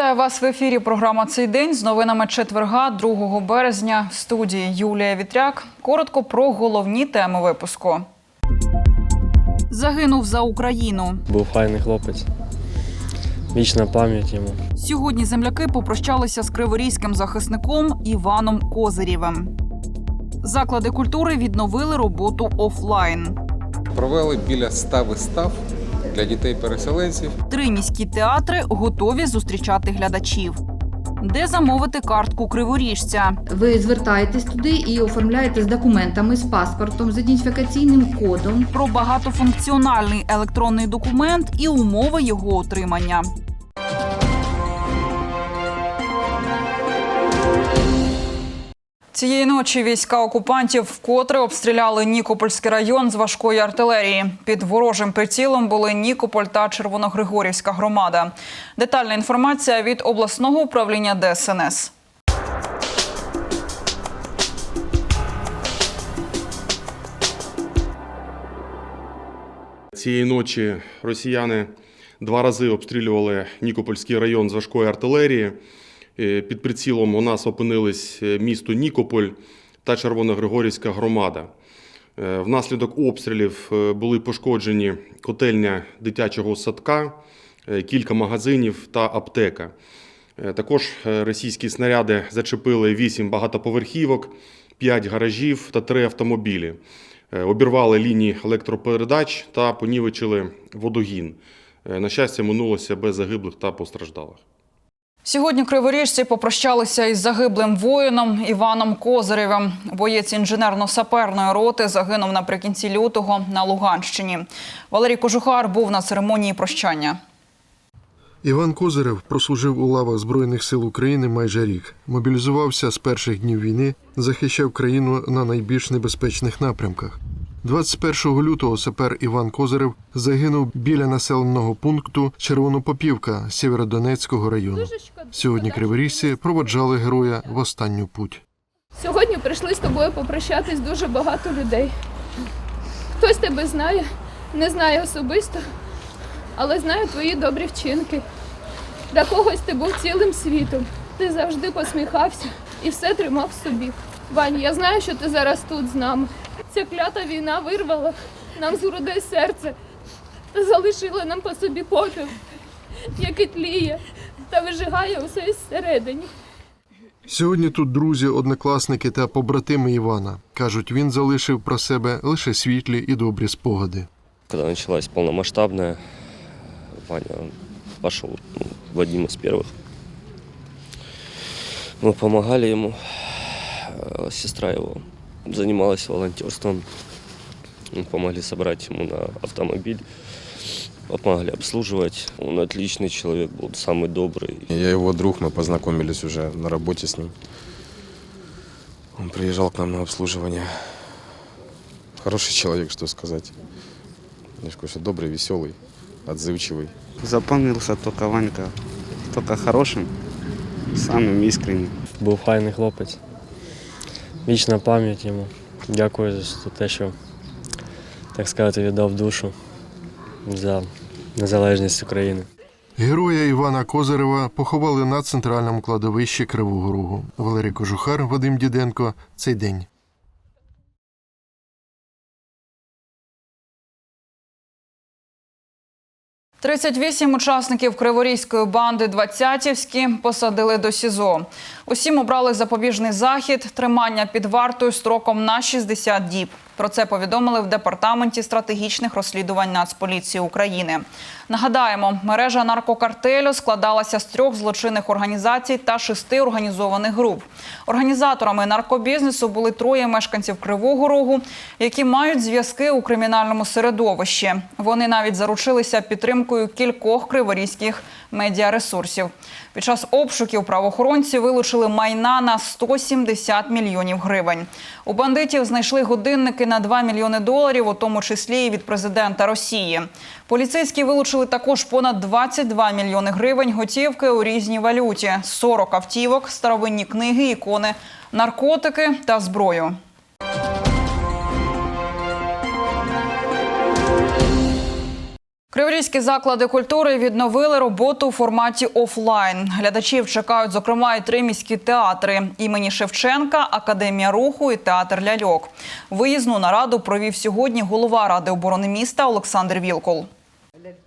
Вітаю вас в ефірі. Програма цей день з новинами четверга, 2 березня. В студії Юлія Вітряк. Коротко про головні теми випуску. Загинув за Україну. Був файний хлопець. Вічна пам'ять йому. Сьогодні земляки попрощалися з криворізьким захисником Іваном Козирєвим. Заклади культури відновили роботу офлайн. Провели біля ста вистав для дітей-переселенців. Три міські театри готові зустрічати глядачів. Де замовити картку криворіжця? Ви звертаєтесь туди і оформляєте з документами, з паспортом, з ідентифікаційним кодом. Про багатофункціональний електронний документ і умови його отримання. Цієї ночі війська окупантів вкотре обстріляли Нікопольський район з важкої артилерії. Під ворожим прицілом були Нікополь та Червоногригорівська громада. Детальна інформація від обласного управління ДСНС. Цієї ночі росіяни два рази обстрілювали Нікопольський район з важкої артилерії. Е, Під прицілом у нас опинились е, місто Нікополь та Червоногригорівська громада. Е, Внаслідок обстрілів були пошкоджені котельня дитячого садка, кілька магазинів та аптека. Також російські снаряди зачепили 8 багатоповерхівок, 5 гаражів та 3 автомобілі. Обірвали лінії електропередач та понівечили водогін. На щастя, минулося без загиблих та постраждалих. Сьогодні криворіжці попрощалися із загиблим воїном Іваном Козирєвим. Боєць інженерно-саперної роти загинув наприкінці лютого на Луганщині. Валерій Кожухар був на церемонії прощання. Іван Козирев прослужив у лавах Збройних сил України майже рік. Мобілізувався з перших днів війни, захищав країну на найбільш небезпечних напрямках. 21 лютого сапер Іван Козирев загинув біля населеного пункту Червонопопівка Сєвєродонецького району. Сьогодні криворіжці проводжали героя в останню путь. Сьогодні прийшли з тобою попрощатись дуже багато людей. Хтось тебе знає, не знає особисто, але знає твої добрі вчинки. Для когось ти був цілим світом. Ти завжди посміхався і все тримав в собі. Вань, я знаю, що ти зараз тут з нами. Ця клята війна вирвала нам з грудей серце та залишила нам по собі попіл, який тліє та вижигає усе із середині. Сьогодні тут друзі, однокласники та побратими Івана. Кажуть, він залишив про себе лише світлі і добрі спогади. Когда началась полномасштабная, Ваня пошел ну, в одним из первых. Мы помогали ему. Э, Сестра его Занималась волонтерством. Мы помогли собрать ему на автомобиль. Помогли обслуживать. Он отличный человек был, самый добрый. Я его друг, мы познакомились уже на работе с ним. Он приезжал к нам на обслуживание. Хороший человек, что сказать. Говорю, что добрый, веселый, отзывчивый. Запомнился только Ванька, только хорошим, самым искренним. Був файний хлопець. Вічна пам'ять йому. Дякую за те, що, так сказати, віддав душу за незалежність України. Героя Івана Козирева поховали на центральному кладовищі Кривого Рогу. Валерій Кожухар, Вадим Діденко. Цей день. – 38 учасників криворізької банди «Двадцятівські» посадили до СІЗО. Усім обрали запобіжний захід – тримання під вартою строком на 60 діб. Про це повідомили в Департаменті стратегічних розслідувань Нацполіції України. Нагадаємо, мережа наркокартелю складалася з трьох злочинних організацій та шести організованих груп. Організаторами наркобізнесу були троє мешканців Кривого Рогу, які мають зв'язки у кримінальному середовищі. Вони навіть заручилися підтримкою кількох криворізьких медіаресурсів. Під час обшуків правоохоронці вилучили майна на 170 мільйонів гривень. У бандитів знайшли годинники на 2 мільйони доларів, у тому числі і від президента Росії. Поліцейські вилучили також понад 22 мільйони гривень готівки у різній валюті, 40 автівок, старовинні книги, ікони, наркотики та зброю. Криворізькі заклади культури відновили роботу у форматі офлайн. Глядачів чекають, зокрема, і три міські театри імені Шевченка, Академія руху і театр ляльок. Виїзну нараду провів сьогодні голова ради оборони міста Олександр Вілкол.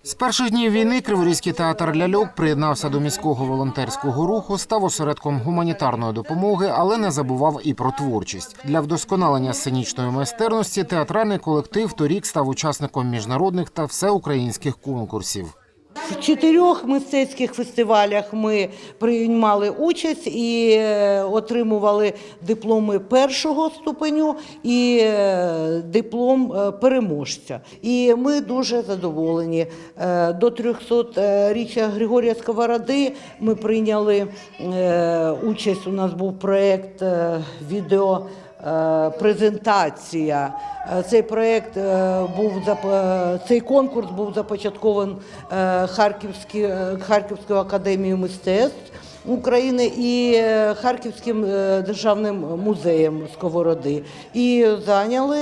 З перших днів війни Криворізький театр ляльок приєднався до міського волонтерського руху, став осередком гуманітарної допомоги, але не забував і про творчість. Для вдосконалення сценічної майстерності театральний колектив торік став учасником міжнародних та всеукраїнських конкурсів. В чотирьох мистецьких фестивалях ми приймали участь і е, отримували дипломи першого ступеню і е, диплом е, переможця. І ми дуже задоволені. До 300-річчя Григорія Сковороди ми прийняли участь. У нас був проєкт відео. Е, Презентація. Е, Цей проект е, був цей конкурс був започаткований Харківською академією мистецтв України і Харківським державним музеєм Сковороди. І зайняли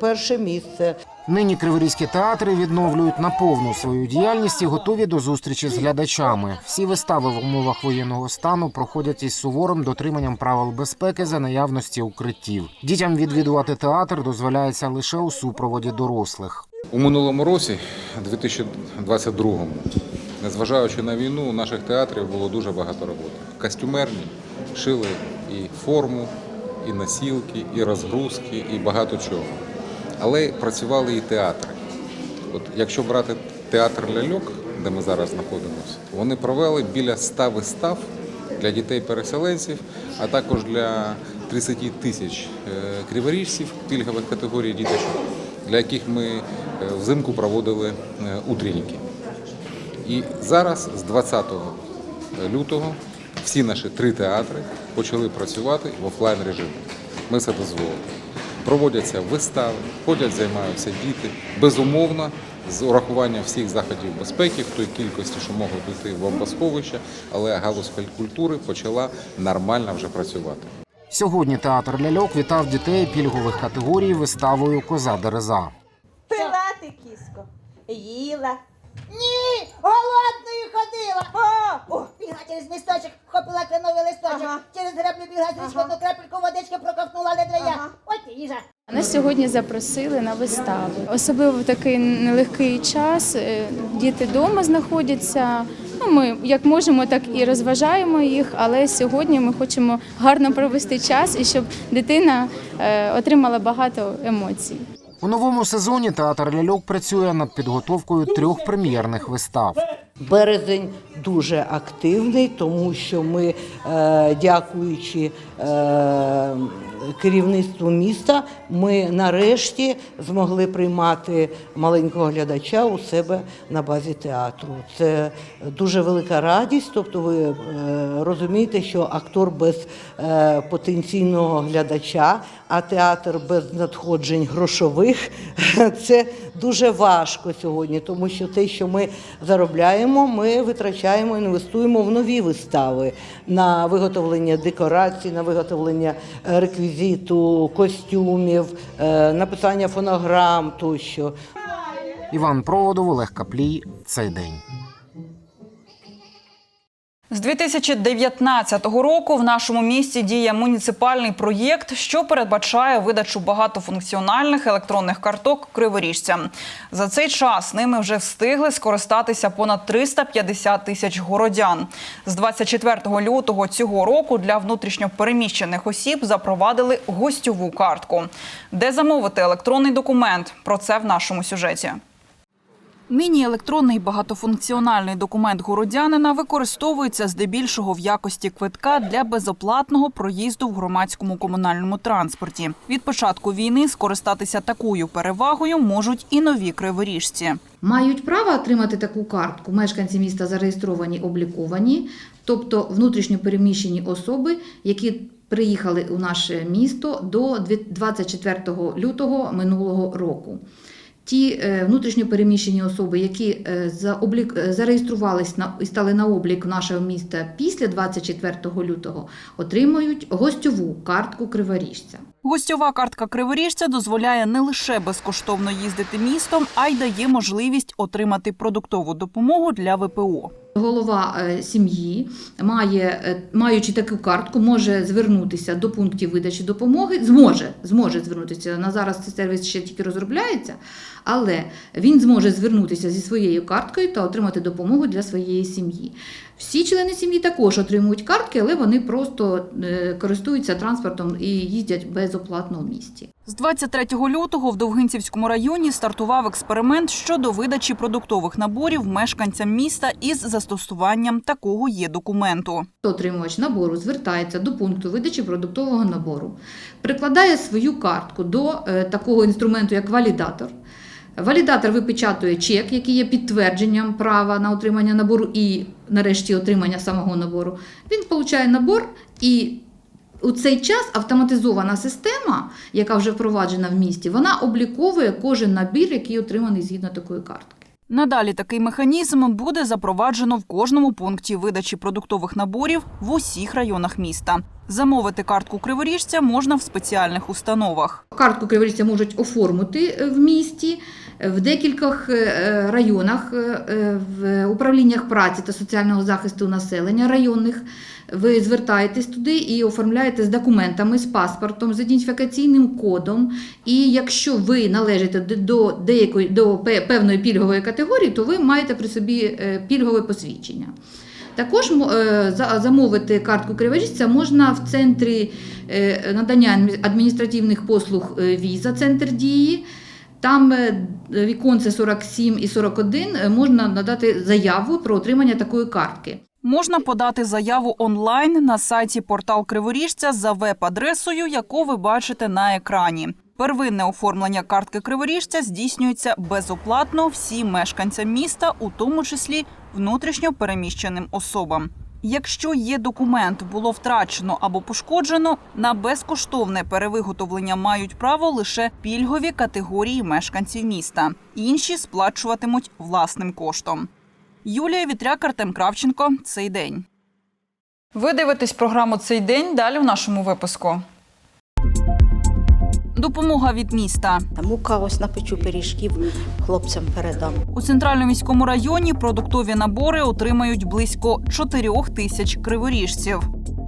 перше місце. Нині криворізькі театри відновлюють наповну свою діяльність і готові до зустрічі з глядачами. Всі вистави в умовах воєнного стану проходять із суворим дотриманням правил безпеки за наявності укриттів. Дітям відвідувати театр дозволяється лише у супроводі дорослих. У минулому році, 2022-му, незважаючи на війну, у наших театрів було дуже багато роботи. Костюмерні шили і форму, і носілки, і розгрузки, і багато чого. Але працювали і театри. От якщо брати театр ляльок, де ми зараз знаходимося, вони провели біля 100 вистав для дітей-переселенців, а також для 30 тисяч е, криворіжців пільгових категорій діточок, для яких ми е, взимку проводили е. І зараз, з 20 лютого, всі наші три театри почали працювати в офлайн режимі. Ми це дозволили. Проводяться вистави, ходять, займаються діти. Безумовно, з урахуванням всіх заходів безпеки, в той кількості, що можуть йти в бомбосховище, але галузь культури почала нормально вже працювати. Сьогодні театр ляльок вітав дітей пільгових категорій виставою Коза Дереза. Пила ти, кіско, їла. Ні, голодною ходила. О, о бігла через місточок, вхопила кленовий листочок, через греблю бігла з річки, одну крапельку водички проковтнула ледве я. От їжа. Нас сьогодні запросили на виставу. Особливо в такий нелегкий час. е, Діти вдома знаходяться. Ну, ми як можемо, так і розважаємо їх, але сьогодні ми хочемо гарно провести час і щоб дитина е, отримала багато емоцій. У новому сезоні театр ляльок працює над підготовкою трьох прем'єрних вистав. Березень дуже активний, тому що ми, е, дякуючи е, керівництву міста, ми нарешті змогли приймати маленького глядача у себе на базі театру. Це дуже велика радість. Тобто, ви е, розумієте, що актор без потенційного глядача, а театр без надходжень грошових це дуже важко сьогодні, тому що те, що ми заробляємо, ми витрачаємо, інвестуємо в нові вистави на виготовлення декорацій, на виготовлення е, реквізиту, костюмів, е, написання фонограм тощо. Іван Проводов, Олег Каплій. Цей день. З 2019 року в нашому місті діє муніципальний проєкт, що передбачає видачу багатофункціональних електронних карток криворіжцям. За цей час ними вже встигли скористатися понад 350 тисяч городян. З 24 лютого цього року для внутрішньопереміщених осіб запровадили гостьову картку. Де замовити електронний документ? Про це в нашому сюжеті. Нині електронний багатофункціональний документ городянина використовується здебільшого в якості квитка для безоплатного проїзду в громадському комунальному транспорті. Від початку війни скористатися такою перевагою можуть і нові криворіжці. Мають право отримати таку картку мешканці міста зареєстровані, обліковані, тобто внутрішньо переміщені особи, які приїхали у наше місто до 24 лютого минулого року. Ті е, внутрішньо переміщені особи, які е, е, зареєструвались і стали на облік нашого міста після 24 лютого, отримують гостьову картку криворіжця. Гостьова картка криворіжця дозволяє не лише безкоштовно їздити містом, а й дає можливість отримати продуктову допомогу для ВПО. Голова е, сім'ї має, е, маючи таку картку, може звернутися до пунктів видачі допомоги. Зможе, зможе звернутися. На зараз цей сервіс ще тільки розробляється, але він зможе звернутися зі своєю карткою та отримати допомогу для своєї сім'ї. Всі члени сім'ї також отримують картки, але вони просто е, користуються транспортом і їздять безоплатно в місті. З 23 лютого в Довгинцівському районі стартував експеримент щодо видачі продуктових наборів мешканцям міста із застосуванням такого є документу. Отримувач набору звертається до пункту видачі продуктового набору, прикладає свою картку до е, такого інструменту, як валідатор. Валідатор випечатує чек, який є підтвердженням права на отримання набору і, нарешті, отримання самого набору. Він отримує набор і. У цей час автоматизована система, яка вже впроваджена в місті, вона обліковує кожен набір, який отриманий згідно такої картки. Надалі такий механізм буде запроваджено в кожному пункті видачі продуктових наборів в усіх районах міста. Замовити картку криворіжця можна в спеціальних установах. Картку криворіжця можуть оформити е, в місті, в декількох е, районах, е, е, в управліннях праці та соціального захисту населення районних. Ви звертаєтесь туди і оформляєте з документами, з паспортом, з ідентифікаційним кодом. І якщо ви належите до- деякої до певної пільгової категорії, то ви маєте при собі е, пільгове посвідчення. Також е, замовити картку криворіжця можна в центрі е, надання адміністративних послуг е, Віза, центр дії. Там е, віконце 47 і 41 е, можна надати заяву про отримання такої картки. Можна подати заяву онлайн на сайті портал Криворіжця за веб-адресою, яку ви бачите на екрані. Первинне оформлення картки Криворіжця здійснюється безоплатно всім мешканцям міста, у тому числі внутрішньо переміщеним особам. Якщо є документ було втрачено або пошкоджено, на безкоштовне перевиготовлення мають право лише пільгові категорії мешканців міста. Інші сплачуватимуть власним коштом. Юлія Вітряк, Артем Кравченко. Цей день. Ви дивитесь програму цей день. Далі в нашому випуску. Допомога від міста Мука ось напечу пиріжків, хлопцям передам. у центральному міському районі. Продуктові набори отримають близько 4 тисяч криворіжців.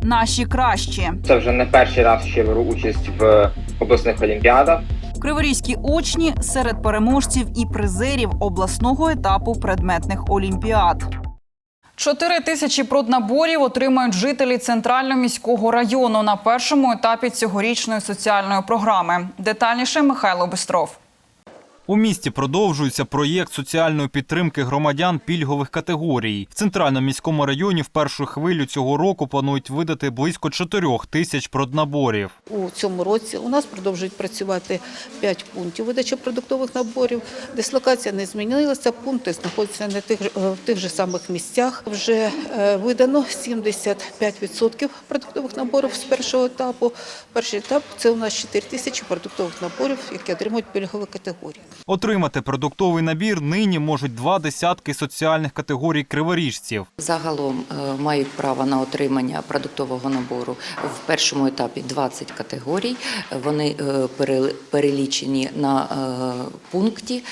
Наші кращі Це вже не перший раз, що я беру участь в обласних олімпіадах. криворізькі учні серед переможців і призерів обласного етапу предметних олімпіад. Чотири тисячі проднаборів отримають жителі центрально-міського району на першому етапі цьогорічної соціальної програми. Детальніше Михайло Бистров. У місті продовжується проєкт соціальної підтримки громадян пільгових категорій. В центральному міському районі в першу хвилю цього року планують видати близько 4 тисяч проднаборів. У цьому році у нас продовжують працювати 5 пунктів видачі продуктових наборів. Дислокація не змінилася, пункти знаходяться на тих, е, в тих же самих місцях. Вже е, видано 75% продуктових наборів з першого етапу. Перший етап це у нас 4 тисячі продуктових наборів, які отримують пільгові категорії. Отримати продуктовий набір нині можуть два десятки соціальних категорій криворіжців. Загалом е, мають право на отримання продуктового набору в першому етапі 20 категорій. Вони е, перелічені на е, пункті.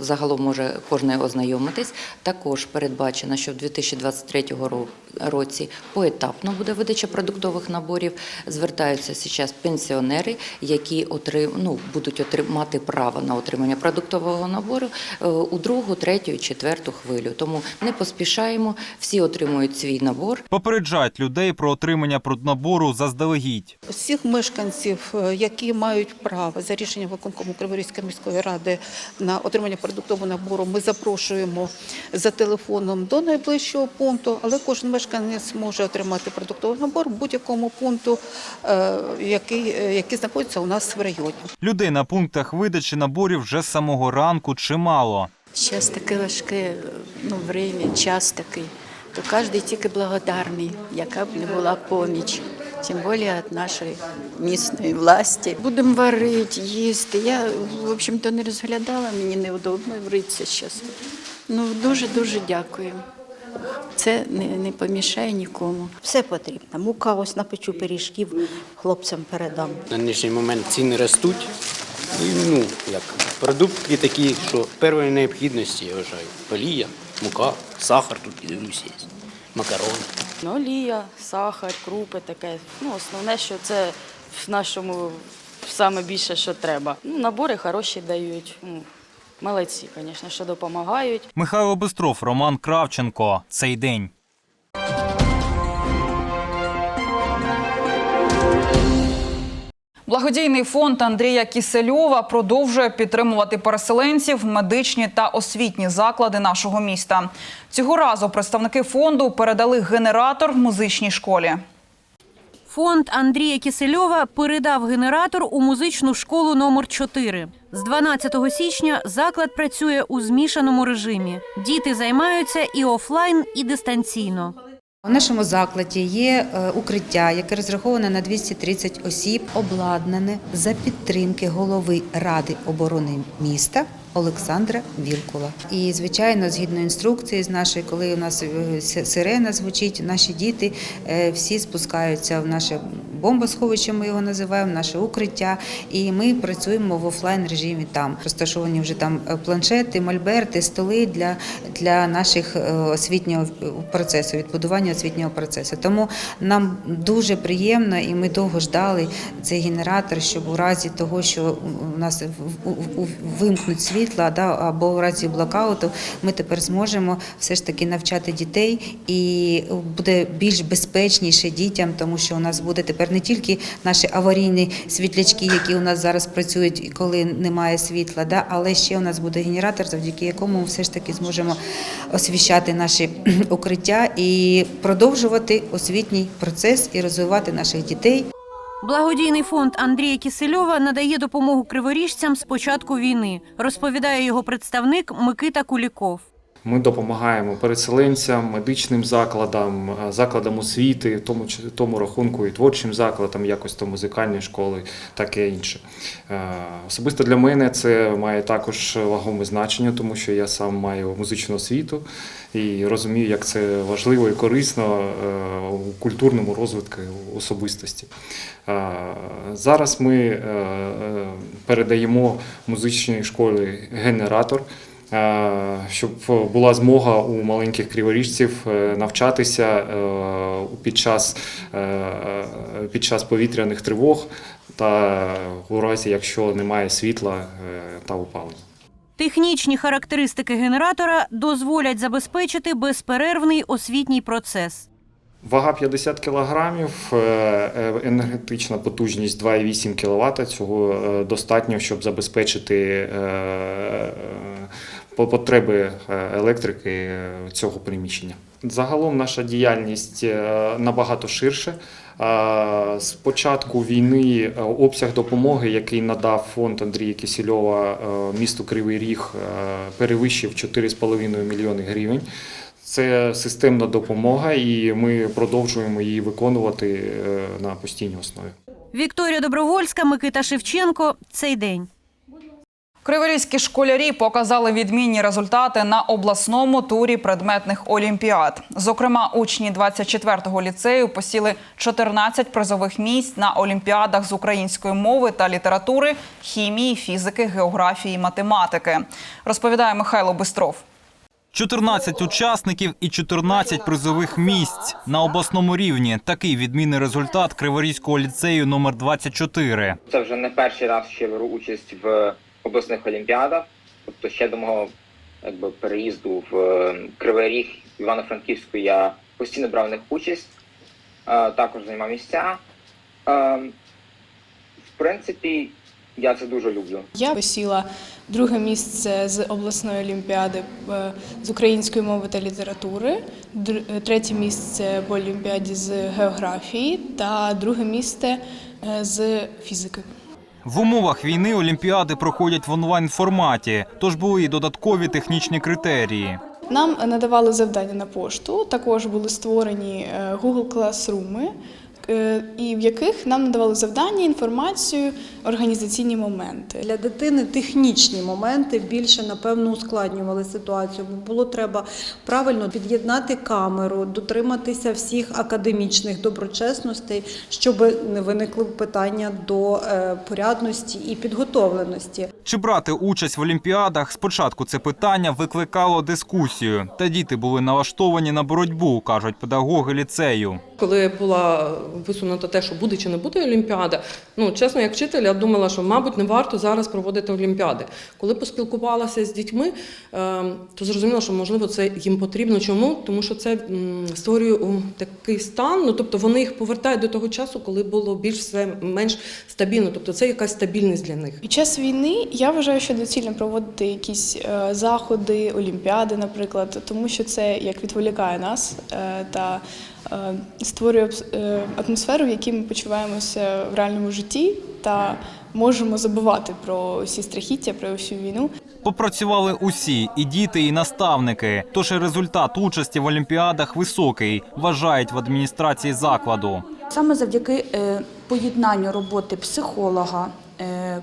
Загалом може кожен ознайомитись. Також передбачено, що в 2023 ро- році поетапно буде видача продуктових наборів. Звертаються зараз пенсіонери, які отрим, ну, будуть отрим- мати право на отримання продуктового набору е, у другу, третю і четверту хвилю. Тому не поспішаємо, всі отримують свій набор. Попереджають людей про отримання проднабору заздалегідь. Всіх мешканців, е, які мають право за рішенням виконкому Криворізької міської ради на отримання продуктового набору, ми запрошуємо за телефоном до найближчого пункту, але кожен мешканець може отримати продуктовий набор в будь-якому пункту, е, який, який знаходиться у нас в районі. Людей на пунктах видачі наборів вже з самого ранку чимало. Зараз таке важке ну, время, час такий, то кожен тільки благодарний, яка б не була поміч. тим більше від нашої місної власті. Будемо варити, їсти. Я, в общем-то, не розглядала, мені неудобно варитися зараз. Ну, дуже-дуже дякую. Це не, не помішає нікому. Все потрібно. Мука ось напечу пиріжків, хлопцям передам. На нинішній момент ціни ростуть. Ну, як продукти такі, що першої необхідності, я вважаю. Олія, мука, сахар тут і дивлюсь є. Макарони. Ну, олія, сахар, крупи таке. Ну, основне, що це в нашому саме більше, що треба. Ну, набори хороші дають. Ну, молодці, звісно, що допомагають. Михайло Бистров, Роман Кравченко. Цей день. Благодійний фонд Андрія Кісельова продовжує підтримувати переселенців, медичні та освітні заклади нашого міста. Цього разу представники фонду передали генератор музичній школі. Фонд Андрія Кісельова передав генератор у музичну школу номер 4 З 12 січня заклад працює у змішаному режимі. Діти займаються і офлайн, і дистанційно. У нашому закладі є е, укриття, яке розраховане на 230 осіб, обладнане за підтримки голови Ради оборони міста Олександра Вілкула. І звичайно, згідно інструкції з нашої, коли у нас е, сирена звучить, наші діти е, всі спускаються в наше бомбосховище, ми його називаємо, наше укриття, і ми працюємо в офлайн режимі там. Розташовані вже там е, планшети, мольберти, столи для, для наших освітнього процесу, відбудування освітнього процесу. Тому нам дуже приємно, і ми довго ждали цей генератор, щоб у разі того, що у нас вимкнуть світла, да, або у разі блокауту, ми тепер зможемо все ж таки навчати дітей, і буде більш безпечніше дітям, тому що у нас буде тепер не тільки наші аварійні світлячки, які у нас зараз працюють, коли немає світла, да, але ще у нас буде генератор, завдяки якому ми все ж таки зможемо освіщати наші укриття і продовжувати освітній процес і розвивати наших дітей. Благодійний фонд Андрія Кісельова надає допомогу криворіжцям з початку війни, розповідає його представник Микита Куліков. Ми допомагаємо переселенцям, медичним закладам, е, закладам освіти, тому, тому рахунку і творчим закладам, якось то музикальні школи, таке інше. Е, Особисто для мене це має також вагоме значення, тому що я сам маю музичну освіту і розумію, як це важливо і корисно е, у культурному розвитку особистості. Зараз ми передаємо музичній школі генератор. Е, щоб була змога у маленьких криворіжців е, навчатися е, під час, е, е, під час повітряних тривог та у разі, якщо немає світла е, та опалення. Технічні характеристики генератора дозволять забезпечити безперервний освітній процес. Вага 50 кг, енергетична потужність 2,8 кВт. Цього е, достатньо, щоб забезпечити е, е, по- потреби е, електрики е, цього приміщення. Загалом наша діяльність е, набагато ширше. Е, З початку війни е, обсяг допомоги, який надав фонд Андрія Кисельова е, місту Кривий Ріг, е, перевищив 4,5 мільйони гривень. Це системна допомога, і ми продовжуємо її виконувати е, на постійній основі. Вікторія Добровольська, Микита Шевченко. Цей день. Криворізькі школярі показали відмінні результати на обласному турі предметних олімпіад. Зокрема, учні 24-го ліцею посіли 14 призових місць на олімпіадах з української мови та літератури, хімії, фізики, географії, математики. Розповідає Михайло Бистров. 14 учасників і 14 призових місць на обласному рівні. Такий відмінний результат Криворізького ліцею номер 24. Це вже не перший раз, що я беру участь в обласних олімпіадах. Тобто ще до мого якби, переїзду в е, Кривий Ріг Івано-Франківську я постійно брав в них участь, е, також займав місця. Е, В принципі, я це дуже люблю. Я посіла друге місце з обласної олімпіади е, з української мови та літератури, е, третє місце в олімпіаді з географії та друге місце е, з фізики. В умовах війни олімпіади проходять в онлайн форматі, тож були і додаткові технічні критерії. Нам надавали завдання на пошту. Також були створені Google Classroom, е, і в яких нам надавали завдання, інформацію, організаційні моменти. Для дитини технічні моменти більше напевно ускладнювали ситуацію, бо було треба правильно під'єднати камеру, дотриматися всіх академічних доброчесностей, щоб не виникли питання до е, порядності і підготовленості. Чи брати участь в олімпіадах? Спочатку це питання викликало дискусію, та діти були налаштовані на боротьбу, кажуть педагоги ліцею. Коли була висунута те, що буде чи не буде Олімпіада, ну чесно, як вчитель, я думала, що мабуть не варто зараз проводити Олімпіади. Коли поспілкувалася з дітьми, е, то зрозуміла, що можливо це їм потрібно. Чому? Тому що це створює такий стан. Ну тобто вони їх повертають до того часу, коли було більш все менш стабільно. Тобто це якась стабільність для них. Під час війни я вважаю, що доцільно проводити якісь е, заходи, олімпіади, наприклад, тому що це як відволікає нас е, та створює е, атмосферу, в якій ми почуваємося в реальному житті та можемо забувати про всі страхіття, про всю війну. Попрацювали усі і діти, і наставники. Тож і результат участі в олімпіадах високий, вважають в адміністрації закладу. Саме завдяки е, поєднанню роботи психолога, е,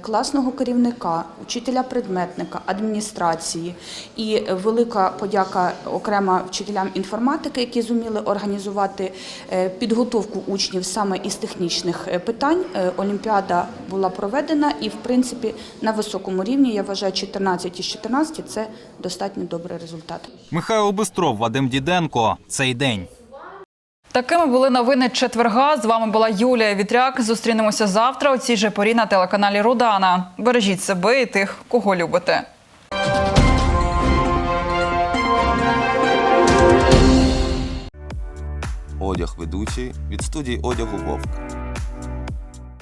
класного керівника, учителя-предметника, адміністрації і велика подяка окрема вчителям інформатики, які зуміли організувати е, підготовку учнів саме із технічних е, питань. Е, Олімпіада була проведена і, в принципі, на високому рівні. Я вважаю, 14 із 14 – це достатньо добрий результат. Михайло Бистров, Вадим Діденко. Цей день. Такими були новини четверга. З вами була Юлія Вітряк. Зустрінемося завтра у цій же порі на телеканалі Рудана. Бережіть себе і тих, кого любите. Одяг ведучий від студії одягу Вовк.